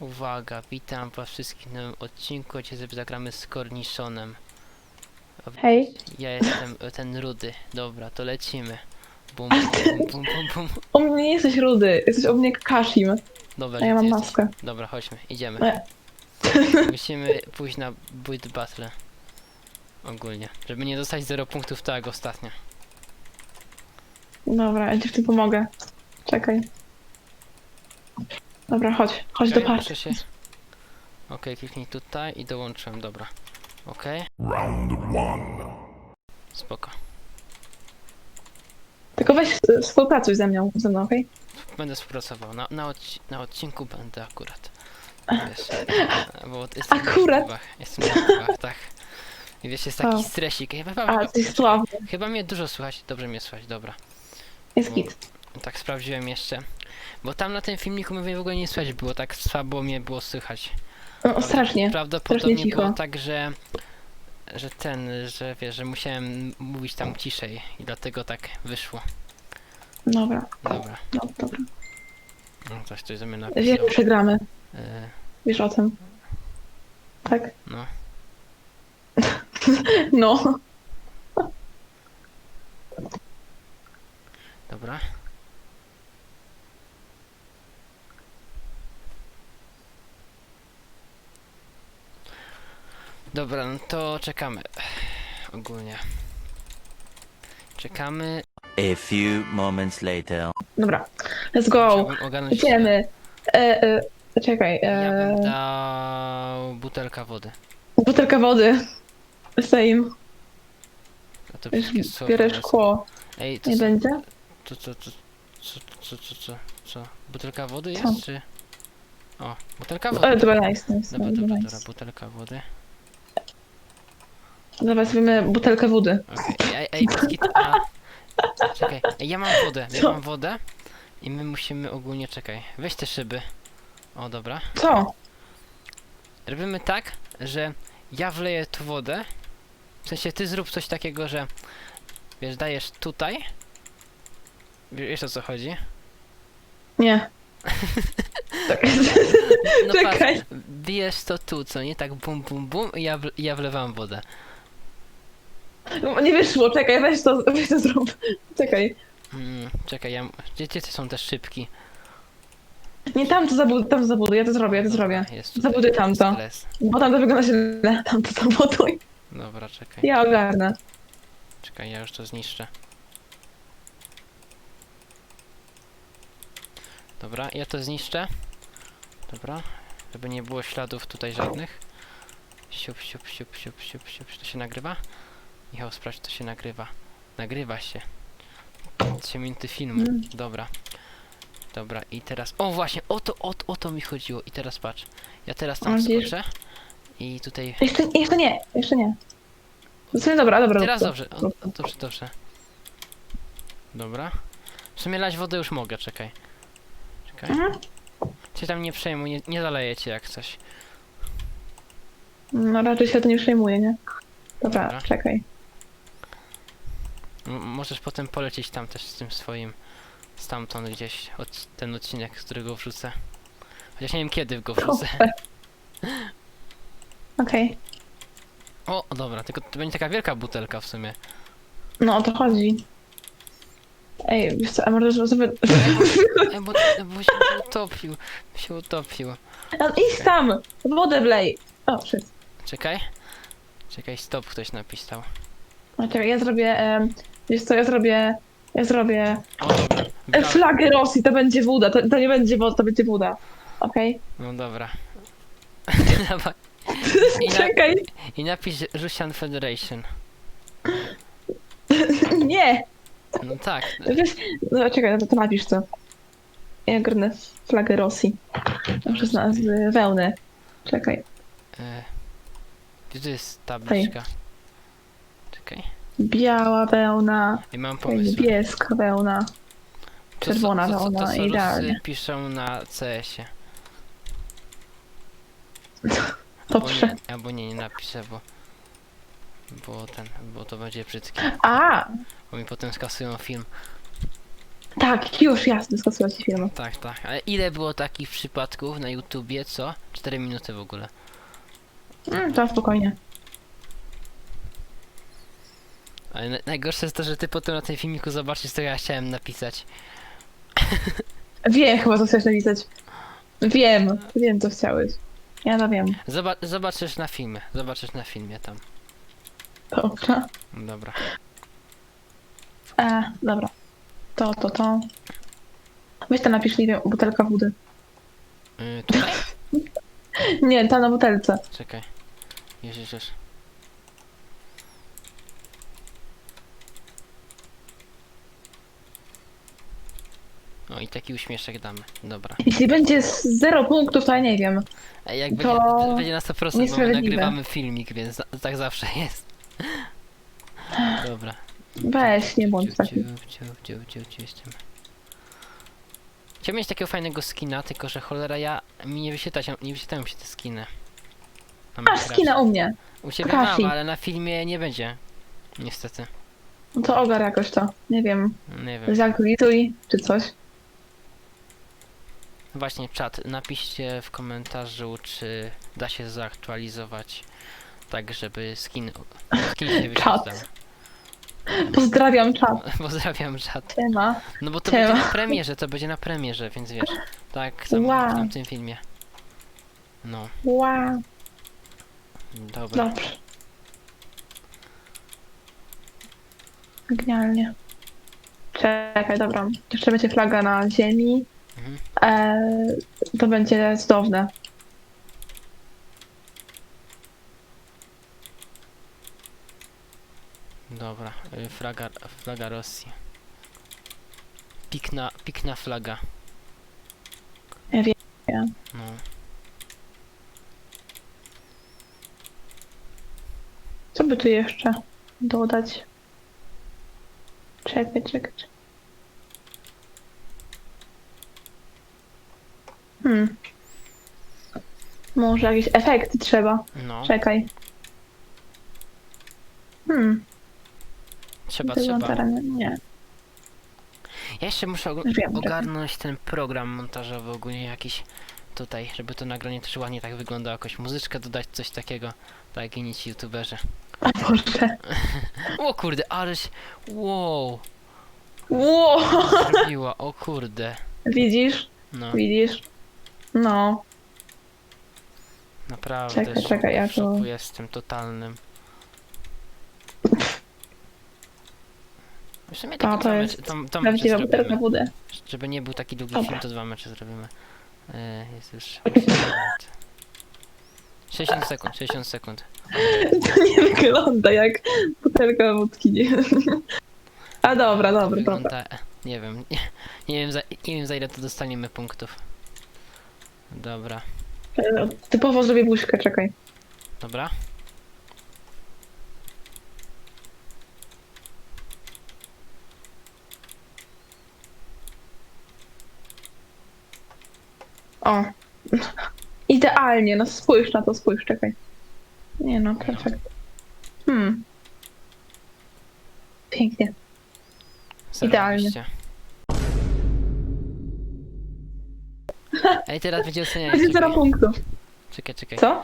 Uwaga, witam was wszystkich w nowym odcinku, gdzie sobie zagramy z Cornishonem. Hej. Ja jestem ten rudy. Dobra, to lecimy. Bum, bum, bum, bum, bum. U mnie nie jesteś rudy, jesteś u mnie Kashim. Dobra, A ja mam jesteś? maskę. Dobra, chodźmy, idziemy. Nie. Musimy pójść na build battle. Ogólnie. Żeby nie dostać 0 punktów tak jak ostatnio. Dobra, ja ci w tym pomogę. Czekaj. Dobra, chodź. Chodź do Czekaj, party. muszę się... Okej, kliknij tutaj i dołączyłem, dobra. Okej, Round one. spoko. Tylko weź e, współpracuj ze mną, ze mną, okej? Będę współpracował. Na, na, odci na odcinku będę akurat. Wiesz, e, bo jestem na Akurat? YouTubach. Jestem na YouTubach, tak. I wiesz, jest taki O. stresik. Chyba, A, chyba, ty sławny. chyba mnie dużo słychać. Dobrze mnie słychać, dobra. Jest git. Tak sprawdziłem jeszcze. Bo tam na tym filmiku mnie w ogóle nie słychać było, tak słabo mnie było słychać. No, strasznie. Prawdopodobnie strasznie cicho. było tak, że że ten, że wiesz, że musiałem mówić tam ciszej i dlatego tak wyszło. Dobra, Dobra. no, dobra. No, coś tutaj ze mnie napisał. przegramy. E, Wiesz o tym. Tak? no. No. Dobra. Dobra, no to czekamy. Ogólnie. Czekamy. A few moments later. Dobra. Let's go. Chciałbym ogarnąć. Idziemy. E, e, czekaj. Ja bym E, dał butelka wody. butelka wody. Same. A to wszystkie szkło. Ej, to Nie co, będzie? to co, co, co, co, co, co, co? Butelka wody Co? jest, czy? O, butelka wody. E, dobra, nice, nice. Dobra, dobra, dobra, nice. dobra, butelka wody. Dobra, zrobimy butelkę wody. Okej, ej, ej, biskit, a... Czekaj, ej, ja mam wodę, ja Co? mam wodę i my musimy ogólnie, czekaj, weź te szyby. O, dobra. Co? Robimy tak, że ja wleję tu wodę, w sensie ty zrób coś takiego, że wiesz, dajesz tutaj, wiesz o co chodzi? Nie. Tak. No Czekaj. patrz, bijesz to tu, co nie? Tak bum, bum, bum i ja, ja wlewam wodę. No, Nie wyszło, czekaj, weź to, weź to zrób. Czekaj. Mm, czekaj, ja... Gdzie, gdzie są te szybki? Nie tam to zabuduj, tam zabuduj, ja to zrobię, ja to zrobię. Jest tutaj Zabuduj tamto. stres. Bo tam to wygląda źle, tam to zabuduj. Dobra, czekaj. Ja ogarnę. Czekaj, ja już to zniszczę. Dobra, ja to zniszczę. Dobra, żeby nie było śladów tutaj żadnych. Siup, siup, siup, siup, siup, siup. To się nagrywa? Michał, sprawdź, to się nagrywa. Nagrywa się. 3 minuty filmu. Mm. Dobra. Dobra, i teraz... O, właśnie, o to, o, to- o to mi chodziło. I teraz patrz. Ja teraz tam widzisz? skoczę. I tutaj... Jeszcze, jeszcze nie, jeszcze nie. W sumie dobra, dobra. Teraz dobrze, o, dobrze, dobrze. Dobra. W sumie lać wodę już mogę, czekaj. Czekaj. Mhm. Cię tam nie przejmuj, nie, nie zaleję cię jak coś. No raczej się to nie przejmuje, nie? Dobra, Dobra. czekaj. M możesz potem polecieć tam też z tym swoim stamtąd gdzieś od ten odcinek, z którego wrzucę. Chociaż nie wiem kiedy go wrzucę. Okej. O, dobra, tylko to będzie taka wielka butelka w sumie. No o to chodzi. Ej, wiesz co, a może sobie... E, bo, bo się utopił, się utopił. No, idź tam! Wodę wlej! O, shit. Czekaj. Czekaj, stop ktoś napisał. No, czekaj, ja zrobię... em, wiesz co, ja zrobię... Ja zrobię... O, dobra. E, flagę Rosji, to będzie woda, to, to nie będzie woda, to będzie woda. Okej? No dobra. Dawaj. I, na, Czekaj! I napisz Russian Federation. Nie! No tak. Wiesz, no czekaj, to, to napisz to. Ja grnę flagę Rosji. Muszę znaleźć y, wełnę. Czekaj. E, gdzie to jest tabliczka? Czekaj. Biała wełna, I mam pomysł. niebieska wełna. To co- czerwona to, co- to, wełna, co Rusy idealnie. piszą na CS-ie. Dobrze. nie, albo nie, nie napiszę, bo... Bo ten, bo to będzie brzydkie. A! Bo mi potem skasują film. Tak, już jasne, skasuję ci film. Tak, tak. Ale ile było takich przypadków na YouTubie, co? 4 minuty w ogóle. Mm, to spokojnie. Ale na- najgorsze jest to, że ty potem na tym filmiku zobaczysz, co ja chciałem napisać. Wiem chyba, co chcesz napisać. Wiem, wiem, co chciałeś. Ja to wiem. Zoba zobaczysz na filmie, zobaczysz na filmie tam. Dobra. Dobra. E, dobra. To, to, to. Weź tam napisz, nie wiem, butelka wody. Yy, tutaj? Nie, ta na butelce. Czekaj. Już, już, już. O i taki uśmieszek damy. Dobra. Jeśli będzie z zero punktów, to ja nie wiem. Ej, jak To będzie, będzie na 100%, bo my niesprawiedliwe. nagrywamy filmik, więc za, tak zawsze jest. Dobra. Weź, nie bądź Ciu, taki. ciu, ciu, ciu, ciu, ciu, jestem. Chciałbym mieć takiego fajnego skina, tylko że cholera ja mi nie wyświetlają, nie wyświetlają się te skiny. Na A, Minecrafcie. skina u mnie. U ciebie Kasi. mam, ale na filmie nie będzie. Niestety. No to ogar jakoś to. Nie wiem. Nie wiem. Zaktualizuj, czy coś. Właśnie czat, napiszcie w komentarzu, czy da się zaktualizować tak, żeby skin, skin się wyświetlał. Pozdrawiam czat. Pozdrawiam czat. Siema. No bo to Siema. będzie na premierze, to będzie na premierze, więc wiesz. Tak samo Wow. w tamtym filmie. No, Wow. dobra. Dobrze. Genialnie. Czekaj, dobra. Jeszcze będzie flaga na ziemi. Mhm. E, to będzie cudowne. Dobra, y, flaga, flaga Rosji. Pikna, pikna flaga. Ja wiem, wiem. No. Co by tu jeszcze dodać? Czekaj, czekaj. czekaj. Hmm. Może jakieś efekty trzeba. No, Czekaj. Hmm. trzeba, Tego trzeba. teraz nie-. Ja jeszcze muszę og- Wiem, ogarnąć ten program montażowy ogólnie jakiś tutaj, żeby to nagranie też ładnie tak wyglądało, jakoś muzyczkę dodać, coś takiego. Tak inni ci youtuberzy. A Boże. O kurde, aleś... Wow, Wow. zrobiła, o kurde. Widzisz? No, Widzisz? No. naprawdę, Czekaj, szok, czekaj, ja szoku tu- jestem totalnym. W sumie To- takie to dwa jest mecze, to, to mecze Prawdziwa butelka zrobimy. wody. Żeby nie był taki długi Dobra. film, to dwa mecze zrobimy. E, jest już 60 sekund, 60 sekund. To nie wygląda jak butelka wódki, nie A dobra, dobra, dobra. Wygląda, nie wiem, nie, nie wiem za, nie wiem za ile to dostaniemy punktów. Dobra, E, Typowo zrobię buźkę, czekaj. dobra. O. Idealnie, no spójrz na to, spójrz, czekaj. Nie no, perfekt. Hmm. Pięknie. Idealnie. Zarobiście. Ej, teraz będzie ocenianie. Będzie zero Czekaj, punktów. czekaj, czekaj. Co?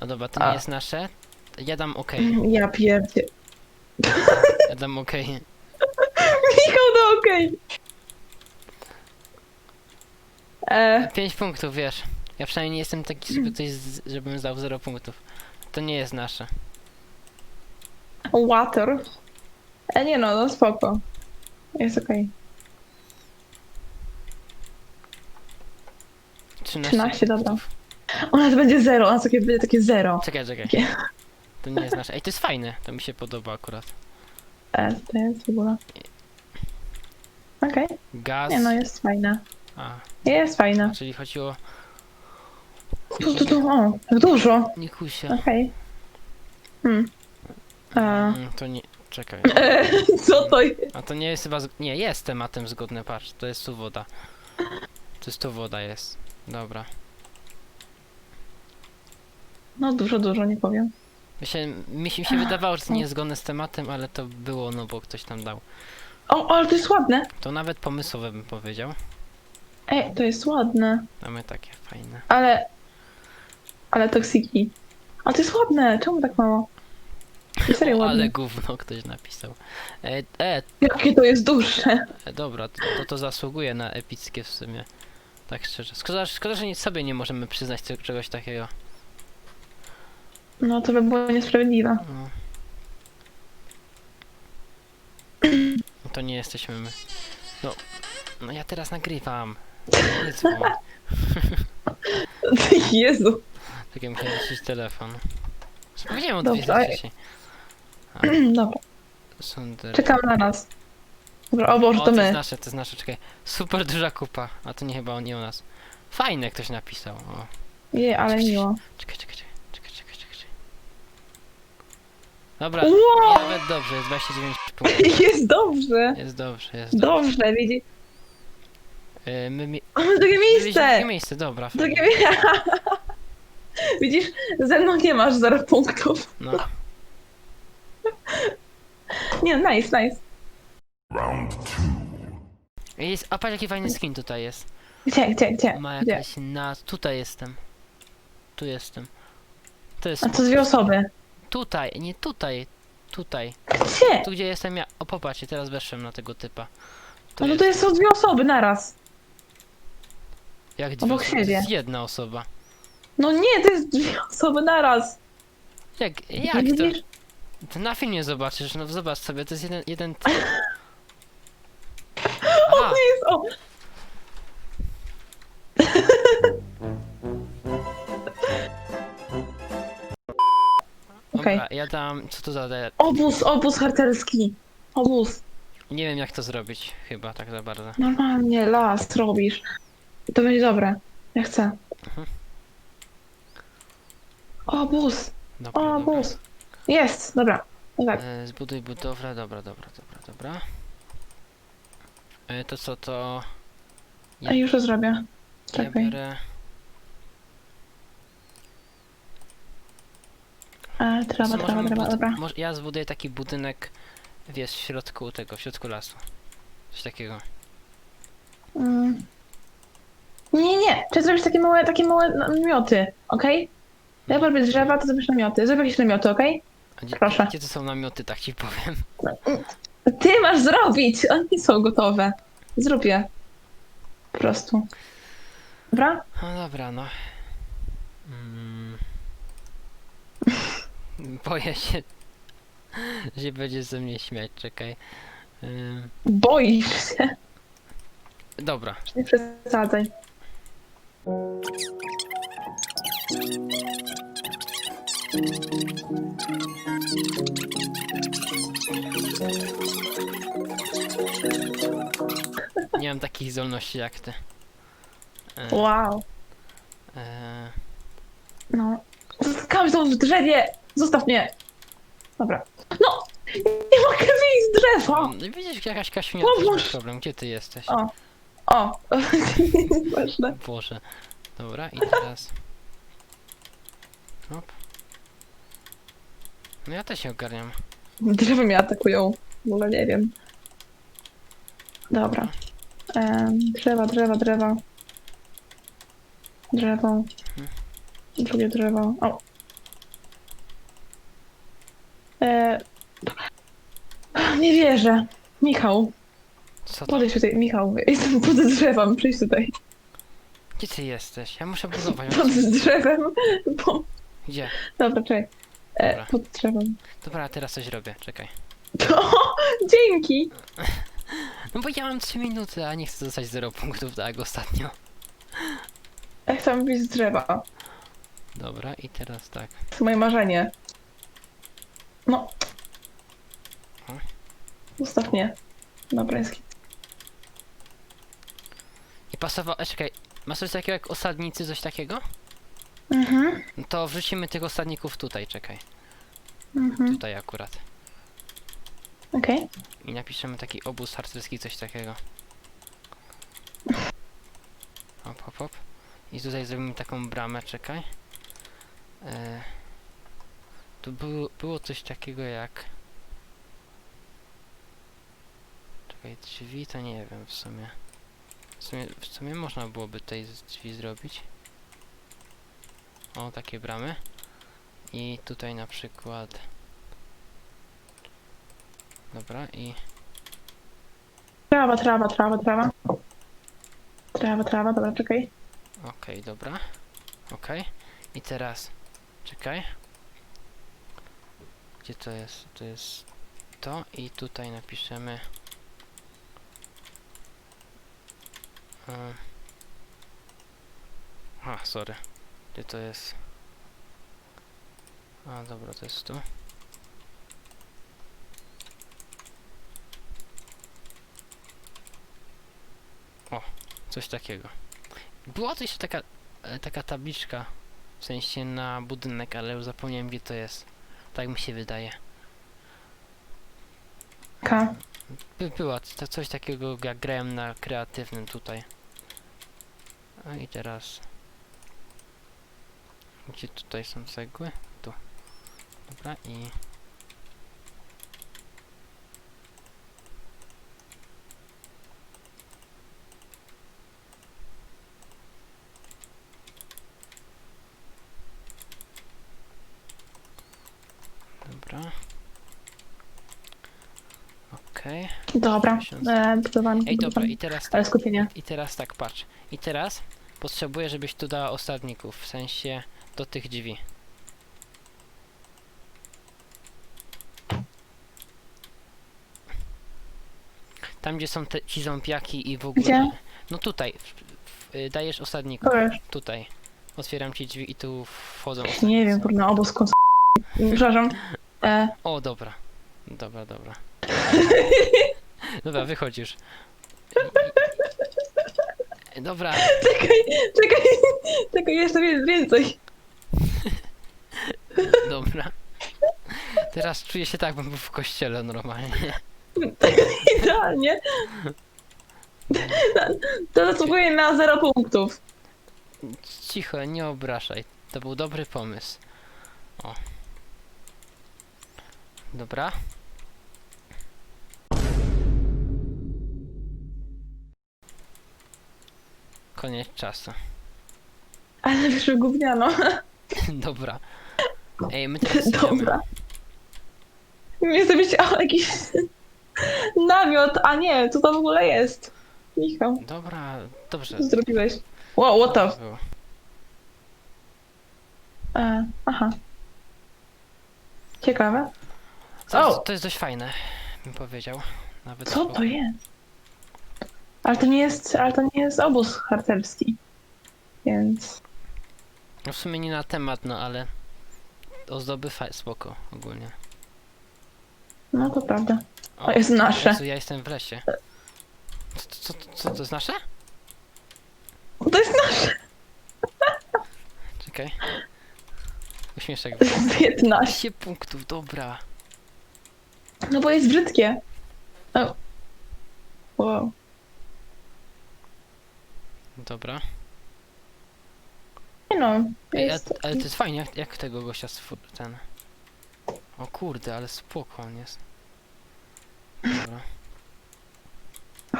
O dobra, to A. nie jest nasze. Ja dam OK. Ja pierdzie. Ja dam OK. Michał, no okej. E, 5 punktów, wiesz. Ja przynajmniej nie jestem taki, żeby ktoś, z, żebym zdał 0 punktów. To nie jest nasze. water. E, nie no, no spoko. Jest okej. 13, 13, dobra. U nas będzie zero, u nas takie, będzie takie zero. Czekaj, czekaj. Takie. To nie jest nasze. Ej, to jest fajne. To mi się podoba akurat. E, to jest w ogóle. Okej. Gaz. Nie no, jest fajne. A, Jest fajne. czyli chodziło Tu, tu, tu, o, dużo. Nikusia. Okej. Hmm. A. Mm, to nie. Czekaj. E, co to jest? A to nie jest chyba. Z... Nie, jest tematem zgodne, patrz. To jest tu woda. To jest tu woda jest. Dobra. No dużo, dużo, nie powiem. Się, mi się, mi się wydawało, że to nie jest zgodne z tematem, ale to było, no bo ktoś tam dał. O, ale to jest ładne. To nawet pomysłowe bym powiedział. Ej, to jest ładne. Mamy takie fajne. Ale... Ale toksiki. Ale to jest ładne. Czemu tak mało? To serio O, ładne. ale gówno ktoś napisał. E, e, Jakie to jest dłuższe. e dobra, to, to to zasługuje na epickie w sumie. Tak szczerze. Szkoda, szkoda że nic sobie nie możemy przyznać czegoś takiego. No to by było niesprawiedliwe. No. No To nie jesteśmy my. No, no ja teraz nagrywam. Nie dzwoń. Jezu. Tak ja musiałem wziąć telefon. Powiedziałem o Dobrze, dwie a- wcześniej. Dobra, Sonder. czekam na nas. Dobra, o O, to to jest my. nasze, to jest nasze, czekaj. Super duża kupa. A to nie chyba nie o nas. Fajne ktoś napisał. O. Je, ale miło. Czekaj, czekaj, czekaj, czekaj, czekaj, czekaj. czekaj. Dobra, Wow! nawet dobrze, jest 29 punktów. Jest dobrze. Jest dobrze, jest dobrze. Dobrze, widzi. Y, my mi... Mamy drugie Drugie miejsce. miejsce, dobra. Drugie miejsce. Widzisz, ze mną nie masz zero punktów. No, Nie, nice, nice. Jest, a patrz jaki fajny skin tutaj jest. Gdzie, gdzie, gdzie? Ma gdzie? jakaś na... Tutaj jestem. Tu jestem. To jest... A to dwie osoby. Tutaj, nie tutaj. Tutaj. Gdzie? Tu gdzie jestem ja. O popatrzcie, teraz weszłem na tego typa. Tu No to jest. to jest są dwie osoby naraz. Jak dwie obok osoby, to siebie. jest jedna osoba. No nie, to jest dwie osoby naraz. Jak, Nie jak to? widzisz? To na filmie zobaczysz, no zobacz sobie, to jest jeden, jeden typ. ja dam, co to za, de- Obóz, obóz harcerski. Obóz. nie wiem jak to zrobić, chyba tak za bardzo. Normalnie las robisz. To będzie dobre. Ja chcę. Mhm. Obóz. Dobra, dobra. Jest, dobra. No tak. E, zbuduj budowlę, dobra, dobra, dobra, dobra. E, to co, to A już to zrobię. ja Czekaj. biorę... E, trawa, co, trawa, możemy trawa, bud- dobra. Może, ja zbuduję taki budynek, wiesz, w środku tego, w środku lasu. Coś takiego. Mm. Nie, nie, trzeba zrobić takie małe, takie małe namioty, okej? Ja robię drzewa, to zrobisz namioty. Zrób jakieś namioty, okej? A gdzie, Proszę. Gdzie to są namioty, tak ci powiem. Ty masz zrobić! One nie są gotowe. Zrób je. Po prostu. Dobra? No dobra, no. Mm. Boję się, że będzie ze mnie śmiać, czekaj. Ym, Boisz się. dobra, Nie przesadzaj. nie mam takich zdolności jak ty. E, Wow. e, No. Kamzon w drzewie! Zostaw mnie! Dobra. No! Nie mogę wyjść z drzewa! no, widzisz, jakaś Pomóż! ma problem, gdzie ty jesteś? O. O! Ważne. Boże. Dobra, i teraz... Hop. No ja też się ogarniam. Drzewa mnie atakują. W ogóle nie wiem. Dobra. Em, drzewa, drzewa, drzewa. Drzewo. Drugie drzewo. O. E... Nie wierzę. Michał, Co to? podejdź tutaj. Michał, jestem pod drzewem. Przyjdź tutaj. Gdzie ty jesteś? Ja muszę budować. Pod drzewem. Bo... Gdzie? Dobra, czekaj. E, Dobra. pod drzewem. Dobra, teraz coś robię, czekaj. O, dzięki. No bo ja mam 3 minuty, a nie chcę dostać 0 punktów tak jak ostatnio. Ja chcę być z drzewa. Dobra, i teraz tak. To jest moje marzenie. No. O. Zostaw mnie. Dobra, jest git. I pasował, e, czekaj, masz coś takiego jak osadnicy, coś takiego? Mhm. No to wrzucimy tych osadników tutaj, czekaj. Mhm. Tutaj akurat. Okej. I napiszemy taki obóz harcerski, coś takiego. Hop, hop, hop. I tutaj zrobimy taką bramę, czekaj. E, tu było, było coś takiego jak... Czekaj, drzwi to nie wiem w sumie. W sumie, w sumie można byłoby z drzwi zrobić. O, takie bramy. I tutaj na przykład... Dobra, i... Trawa, trawa, trawa, trawa. Trawa, trawa, dobra, czekaj. Okej, dobra. Okej. I teraz... Czekaj. Gdzie to jest? To jest to i tutaj napiszemy... Um. A, sorry. Gdzie to jest? A, dobra, to jest tu. O, coś takiego. Była to jeszcze taka, e, taka tabliczka, w sensie na budynek, ale już zapomniałem gdzie to jest. Tak mi się wydaje. K. By, była to coś takiego jak grałem na kreatywnym tutaj. A i teraz... Gdzie tutaj są cegły? Tu. Dobra i... Dobra. Okej. Dobra, Tysiąc. e, Ej, dobra, i teraz tak. Ale skupienie. I teraz tak, patrz. I teraz potrzebuję, żebyś tu dała osadników, w sensie do tych drzwi. Tam, gdzie są te, ci ząpiaki i w ogóle... Gdzie? No tutaj. W, w, y, dajesz osadników. Powiesz. Tutaj. Otwieram ci drzwi i tu wchodzą Nie osadnicy. wiem, kurna, obóz kons... Przepraszam. E, O, dobra. Dobra, dobra. Dobra, wychodzisz. Dobra, czekaj, czekaj, czekaj, jeszcze wie- więcej. Dobra. Teraz czuję się tak, bym był w kościele normalnie. Idealnie. To zasługuje na 0 punktów. Cicho, nie obrażaj. To był dobry pomysł. O. Dobra. Koniec czasu. Ale wyszło gówniano. Dobra. Ej, my teraz. Dobra. Nie zrobić o, jakiś namiot, a nie, co to w ogóle jest? Michał, Dobra, dobrze. co zrobiłeś? Wow, what the... Było. E, aha. Ciekawe. To, O! to jest dość fajne, bym powiedział. Nawet Co to jest? Ale to nie jest, ale to nie jest obóz harcerski. Więc... No w sumie nie na temat, no ale ozdoby fa- spoko ogólnie. No to prawda. O, To jest nasze. Jezu, ja jestem w lesie. Co, co, co, co to jest nasze? To jest nasze Czekaj. Uśmieszek. 15. 15 punktów, dobra. No bo jest brzydkie. O. Wow. Dobra. Nie no, Ej, a, jest... ale to jest fajnie, jak, jak tego gościa stwór, ten... O kurde, ale spoko on jest. Dobra.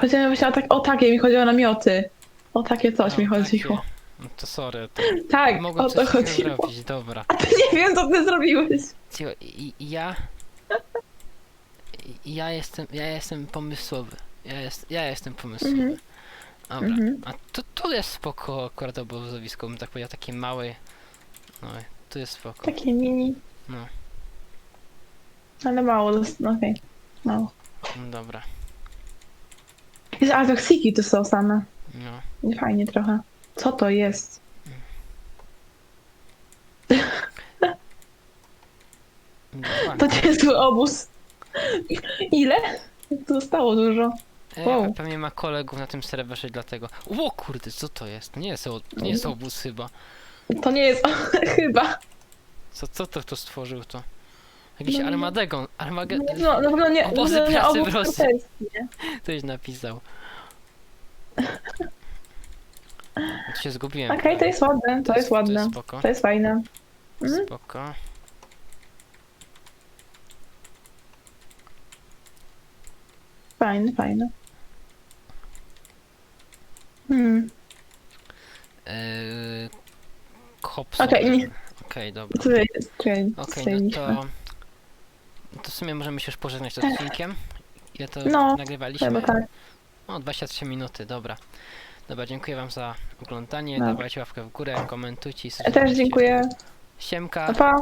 Chodziło mi właśnie o, tak, o takie, mi chodziło o namioty. O takie coś mi chodziło. takie. No to sorry, to Tak, mogłem o to coś chodziło. zrobić, dobra. A ty nie wiem, co ty zrobiłeś. Cicho, i, i ja... I, ja jestem, ja jestem pomysłowy. Ja, jest, ja jestem pomysłowy. Mhm. Dobra, Mhm. a to, to jest spoko akurat obozowisko, bym tak powiedział, takie małe. No, tu jest spoko. Takie mini. No. Ale mało, dos- no okej. Mało. No, Dobra, Jest, ale toksiki tu są same. no. Nie fajnie trochę. Co to jest? To nie jest obóz. Ile? Tu zostało dużo. E, wow. Pewnie ma kolegów na tym serwerze, dlatego... O kurde, co to jest? To nie jest, o- to nie jest obóz chyba. To nie jest chyba. Co, co to kto stworzył to? Jakiś No nie. Armageddon, Armageddon, No, na pewno nie, na Obozy pewno nie pracy obóz w Rosji. nie? ktoś napisał. To się zgubiłem. Okej, to jest ładne, to jest To ładne. jest spoko. To jest fajne. Mhm. Spoko. Fajne, fajne. Hmm, Yy. Okej, nie. Okej, dobra. to jest? Okej, tutaj no to... To w sumie możemy się już pożegnać z odcinkiem. Ile to No, nagrywaliśmy? Chyba tak. O, 23 minuty, dobra. Dobra, dziękuję wam za oglądanie. No. Dawajcie łapkę w górę, komentujcie i Ja też subskrybujcie. dziękuję. Siemka. Pa, pa.